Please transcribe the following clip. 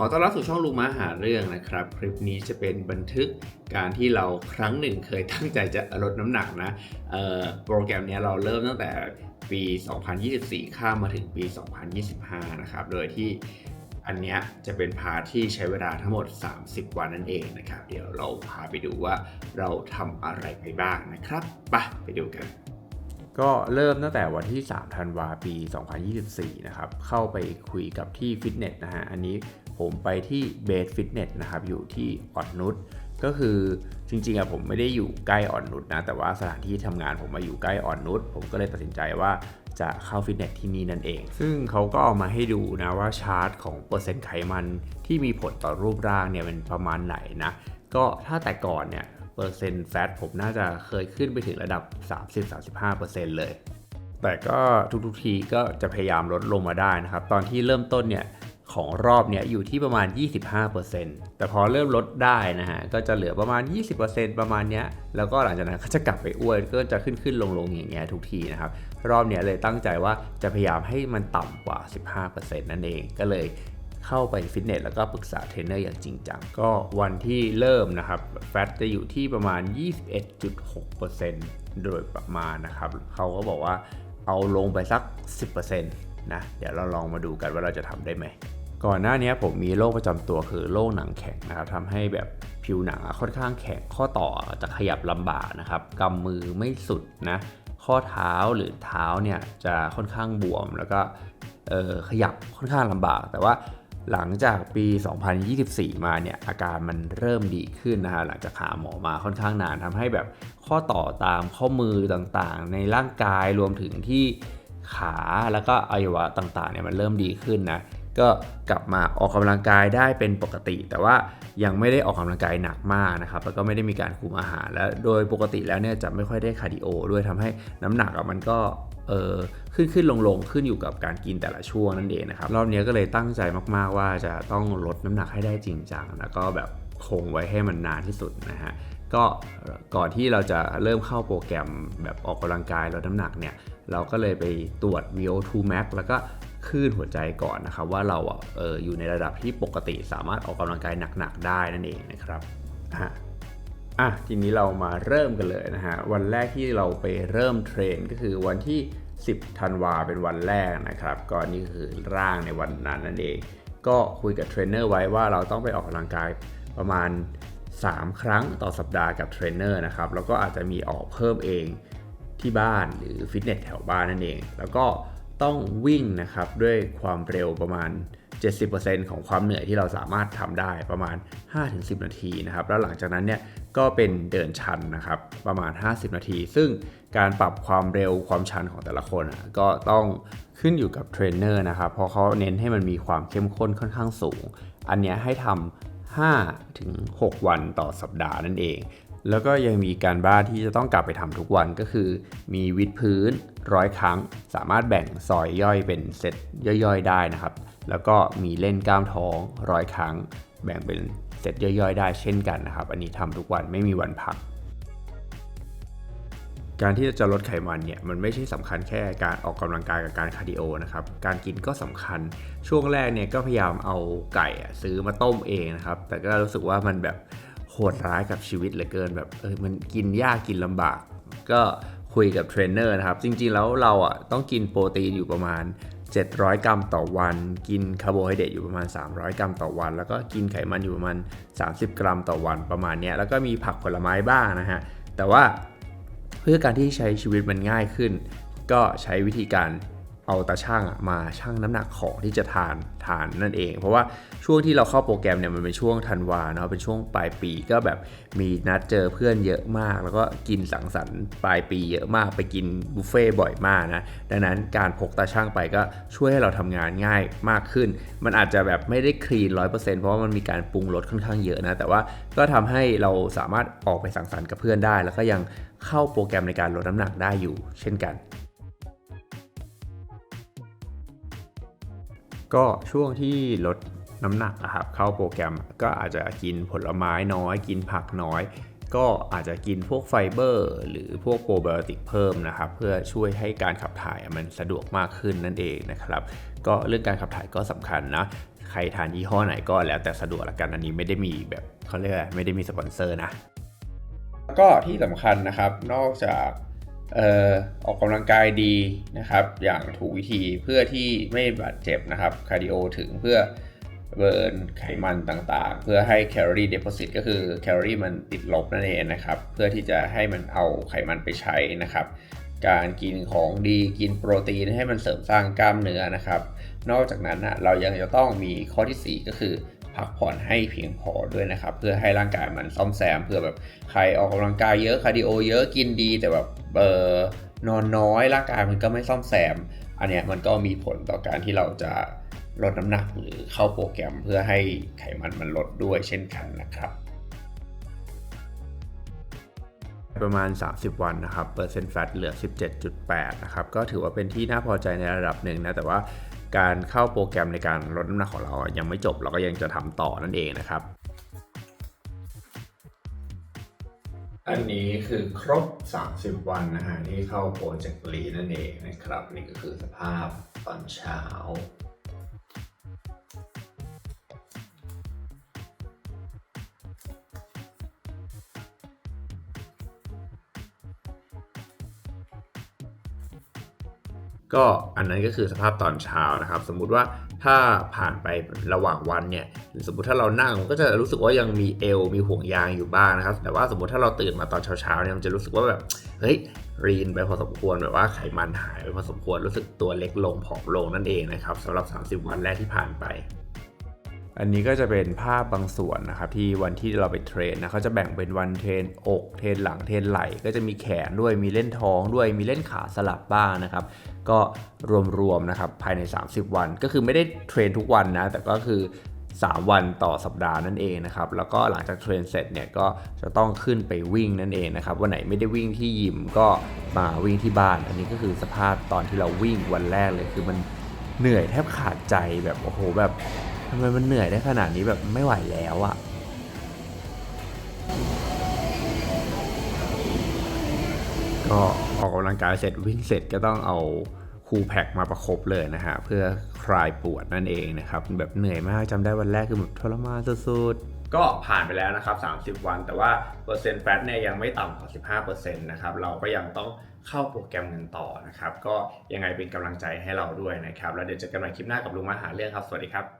ขอต้อนรับสู่ช่องลุงมาหาเรื่องนะครับ คลิปนี้จะเป็นบันทึกการที่เราครั้งหนึ่งเคยตั้งใจจะลดน้ำหนักนะโปรแกรมนี้เราเริ่มตั้งแต่ปี 2024 ข้ามมาถึงปี 2025 นะครับ โดยที่อันนี้จะเป็นพาทที่ใช้เวลาทั้งหมด 30 วันนั่นเองนะครับ เดี๋ยวเราพาไปดูว่าเราทำอะไรไปบ้างนะครับไปไปดูกันก็เริ่มตั้งแต่วันที่3ธันวาปี 2024 นะครับ เข้าไปคุยกับที่ฟิตเนสนะฮะ อันนี้ ผมไปที่เบสฟิตเนสนะครับอยู่ที่อ่อนนุชก็คือจริงๆอะผมไม่ได้อยู่ใกล้อ่อนนุชนะแต่ว่าสถานที่ทำงานผมมาอยู่ใกล้อ่อนนุชผมก็เลยตัดสินใจว่าจะเข้าฟิตเนสที่นี่นั่นเอง ซึ่งเขาก็เอามาให้ดูนะว่าชาร์ตของเปอร์เซ็นต์ไขมันที่มีผลต่อรูปร่างเนี่ยเป็นประมาณไหนนะก็ถ้าแต่ก่อนเนี่ยเปอร์เซ็นต์แฟตผมน่าจะเคยขึ้นไปถึงระดับ 30-35%เลย แต่ก็ทุกๆทีก็จะพยายามลดลงมาได้นะครับ ตอนที่เริ่มต้นเนี่ย ของรอบเนี่ยอยู่ที่ประมาณ 25%แต่พอเริ่มลดได้นะฮะ ก็จะเหลือประมาณ 20%ประมาณเนี้ย แล้วก็หลังจากนั้นก็จะกลับไปอ้วน ก็จะขึ้นขึ้นลงลงอย่างเงี้ยทุกทีนะครับ รอบเนี้ยเลยตั้งใจว่าจะพยายามให้มันต่ำกว่า 15%นั่นเอง ก็เลยเข้าไปฟิตเนสแล้วก็ปรึกษาเทรนเนอร์อย่างจริงจัง ก็วันที่เริ่มนะครับแฟตจะอยู่ที่ประมาณ 21.6%โดยประมาณนะครับ เขาก็บอกว่าเอาลงไปสัก 10%นะ เดี๋ยวเราลองมาดูกันว่าเราจะทำได้ไหม ก่อนหน้านี้ผมมีโรคประจำตัวคือโรคหนังแข็งนะครับทำให้แบบผิวหนังค่อนข้างแข็งข้อต่อจะขยับลำบากนะครับกำมือไม่สุดนะข้อเท้าหรือเท้าเนี่ยจะค่อนข้างบวมแล้วก็เอ่อขยับค่อนข้างลำบาก แต่ว่าหลังจากปี 2024 มาเนี่ยอาการมันเริ่มดีขึ้นนะฮะหลังจากหาหมอมาค่อนข้างนานทำให้แบบข้อต่อตามข้อมือต่างๆ ในร่างกายรวมถึงที่ขาแล้วก็อวัยวะต่างๆเนี่ยมันเริ่มดีขึ้นนะ ก็กลับมาออกกำลังกายได้เป็นปกติ แต่ว่ายังไม่ได้ออกกำลังกายหนักมากนะครับแล้วก็ไม่ได้มีการคุมอาหาร และโดยปกติแล้วเนี่ยจะไม่ค่อยได้คาร์ดิโอด้วยทำให้น้ำหนักมันก็เออขึ้นขึ้นลงลงขึ้นอยู่กับการกินแต่ละช่วงนั่นเองนะครับรอบนี้ก็เลยตั้งใจมากๆว่าจะต้องลดน้ำหนักให้ได้จริงจังแล้วก็แบบคงไว้ให้มันนานที่สุดนะฮะก็ก่อนที่เราจะเริ่มเข้าโปรแกรมแบบออกกำลังกายลดน้ำหนักเนี่ยเราก็เลยไปตรวจ VO2 max แล้วก็ คลื่นหัวใจก่อนนะครับ ว่าเราอะเอออยู่ในระดับที่ปกติสามารถออกกำลังกายหนักๆได้นั่นเองนะครับอะอะทีนี้เรามาเริ่มกันเลยนะฮะวันแรกที่เราไปเริ่มเทรนก็คือวันที่ 10ธันวาเป็นวันแรกนะครับ ก็นี่คือร่างในวันนั้นนั่นเอง ก็คุยกับเทรนเนอร์ไว้ว่าเราต้องไปออกกำลังกายประมาณ 3 ครั้งต่อสัปดาห์กับเทรนเนอร์นะครับแล้วก็อาจจะมีออกเพิ่มเองที่บ้านหรือฟิตเนสแถวบ้านนั่นเอง แล้วก็ ต้องวิ่งนะครับด้วยความเร็วประมาณ 70%ของความเหนื่อยที่เราสามารถทำได้ประมาณ 5-10 นาทีนะครับ แล้วหลังจากนั้นเนี่ยก็เป็นเดินชันนะครับประมาณ 50 นาที ซึ่งการปรับความเร็วความชันของแต่ละคนก็ต้องขึ้นอยู่กับเทรนเนอร์นะครับ เพราะเขาเน้นให้มันมีความเข้มข้นค่อนข้างสูง อันนี้ให้ทำ5ถึง6วันต่อสัปดาห์นั่นเอง แล้วก็ยังมีการบ้านที่จะต้องกลับไปทำทุกวันก็คือ มีวิดพื้นร้อยครั้ง สามารถแบ่งซอยย่อยเป็นเซตย่อยๆ ได้นะครับ แล้วก็มีเล่นกล้ามท้องร้อยครั้ง แบ่งเป็นเซตย่อยๆ ได้เช่นกันนะครับ อันนี้ทำทุกวันไม่มีวันพัก การที่จะลดไขมันเนี่ยมันไม่ใช่สำคัญแค่การออกกำลังกายกับการคาร์ดิโอนะครับ การกินก็สำคัญ ช่วงแรกเนี่ยก็พยายามเอาไก่ซื้อมาต้มเองนะครับ แต่ก็รู้สึกว่ามันแบบ หดร้ายกับชีวิตเหลือเกินแบบเออมันกินยากกินลำบาก ก็คุยกับเทรนเนอร์นะครับ จริงๆแล้วเราอะต้องกินโปรตีนอยู่ประมาณ 700 กรัมต่อวัน กินคาร์โบไฮเดรตอยู่ประมาณ 300 กรัมต่อวัน แล้วก็กินไขมันอยู่ประมาณ 30 กรัมต่อวันประมาณเนี้ยแล้วก็มีผักผลไม้บ้างนะฮะแต่ว่าเพื่อการที่ใช้ชีวิตมันง่ายขึ้น ก็ใช้วิธีการ เอาตาช่างมาชั่งน้ำหนักของที่จะทานทานนั่นเอง เพราะว่าช่วงที่เราเข้าโปรแกรมเนี่ยมันเป็นช่วงธันวาเนาะเป็นช่วงปลายปีก็แบบมีนัดเจอเพื่อนเยอะมาก แล้วก็กินสังสรรค์ปลายปีเยอะมากไปกินบุฟเฟ่บ่อยมากนะดังนั้นการพกตาช่างไปก็ช่วยให้เราทำงานง่ายมากขึ้น มันอาจจะแบบไม่ได้คลีนร้อยเปอร์เซ็นต์เพราะว่ามันมีการปรุงรสค่อนข้างเยอะนะแต่ว่าก็ทำให้เราสามารถออกไปสังสรรค์กับเพื่อนได้ แล้วก็ยังเข้าโปรแกรมในการลดน้ำหนักได้อยู่ เช่นกัน ก็ช่วงที่ลดน้ำหนักนะครับเข้าโปรแกรมก็อาจจะกินผลไม้น้อย กินผักน้อย ก็อาจจะกินพวกไฟเบอร์ หรือพวกโปรไบโอติกเพิ่มนะครับเพื่อช่วยให้การขับถ่ายมันสะดวกมากขึ้นนั่นเองนะครับ ก็เรื่องการขับถ่ายก็สำคัญนะใครทานยี่ห้อไหนก็แล้วแต่สะดวกละกันอันนี้ไม่ได้มีแบบเขาเรียกอะไรไม่ได้มีสปอนเซอร์นะก็ที่สำคัญนะครับนอกจาก เอ่อออกกำลังกายดีนะครับ อย่างถูกวิธีเพื่อที่ไม่บาดเจ็บนะครับคาร์ดิโอถึงเพื่อเบิร์นไขมันต่างๆ เพื่อให้แคลอรี่เด o s ซิตก็คือแคลอรี่มันติดลบนั่นเองนะครับ เพื่อที่จะให้มันเอาไขมันไปใช้นะครับ การกินของดีกินโปรตีนให้มันเสริมสร้างกล้ามเนื้อนะครับ นอกจากนั้นนะเรายังจะต้องมีข้อที่ 4 ก็คือ พักผ่อนให้เพียงพอด้วยนะครับ เพื่อให้ร่างกายมันซ่อมแซมเพื่อแบบใครออกกำลังกายเยอะคาร์ดิโอเยอะกินดีแต่แบบเออนอนน้อยร่างกายมันก็ไม่ซ่อมแซม อันเนี้ยมันก็มีผลต่อการที่เราจะลดน้ำหนักหรือเข้าโปรแกรมเพื่อให้ไขมันมันลดด้วยเช่นกันนะครับประมาณ 30 วันนะครับเปอร์เซ็นต์แฟตเหลือ 17.8 นะครับ ก็ถือว่าเป็นที่น่าพอใจในระดับหนึ่งนะ แต่ว่า การเข้าโปรแกรมในการลดน้ำหนักของเรายังไม่จบเราก็ยังจะทำต่อนั่นเองนะครับ อันนี้คือครบ 30 วันนะฮะที่เข้าโปรเจกต์ลีนั่นเองนะครับ นี่ก็คือสภาพตอนเช้า ก็อันนั้นก็คือสภาพตอนเช้านะครับ สมมุติว่าถ้าผ่านไประหว่างวันเนี่ยหรือสมมติถ้าเรานั่งก็จะรู้สึกว่ายังมีเอวมีห่วงยางอยู่บ้างนะครับ แต่ว่าสมมติถ้าเราตื่นมาตอนเช้าๆเนี่ยมันจะรู้สึกว่าแบบเฮ้ยรีนไปพอสมควรแบบว่าไขมันหายไปพอสมควรรู้สึกตัวเล็กลงผอมลงนั่นเองนะครับสำหรับ 30 วันแรกที่ผ่านไป อันนี้ก็จะเป็นภาพบางส่วนนะครับที่วันที่เราไปเทรนนะเขาจะแบ่งเป็นวันเทรนอกเทรนหลังเทรนไหล่ก็จะมีแขนด้วยมีเล่นท้องด้วยมีเล่นขาสลับบ้างนะครับ ก็รวมๆนะครับภายใน 30 วัน ก็คือไม่ได้เทรนทุกวันนะแต่ก็คือ3 วันต่อสัปดาห์นั่นเองนะครับ แล้วก็หลังจากเทรนเสร็จเนี่ยก็จะต้องขึ้นไปวิ่งนั่นเองนะครับ วันไหนไม่ได้วิ่งที่ยิมก็มาวิ่งที่บ้าน อันนี้ก็คือสภาพตอนที่เราวิ่งวันแรกเลย คือมันเหนื่อยแทบขาดใจแบบโอ้โหแบบ ทำไมมันเหนื่อยได้ขนาดนี้แบบไม่ไหวแล้วอะก็ออกกำลังกายเสร็จวิ่งเสร็จก็ต้องเอาคูลแพ็กมาประคบเลยนะฮะ เพื่อคลายปวดนั่นเองนะครับ แบบเหนื่อยมากจำได้วันแรกคือแบบทรมานสุดๆ ก็ผ่านไปแล้วนะครับ 30 วัน แต่ว่าเปอร์เซ็นต์แฟตเนี่ยยังไม่ต่ำกว่า 15%นะครับ เราก็ยังต้องเข้าโปรแกรมกันต่อนะครับ ก็ยังไงเป็นกำลังใจให้เราด้วยนะครับ แล้วเดี๋ยวเจอกันใหม่คลิปหน้ากับลุงมาหาเรื่องครับ สวัสดีครับ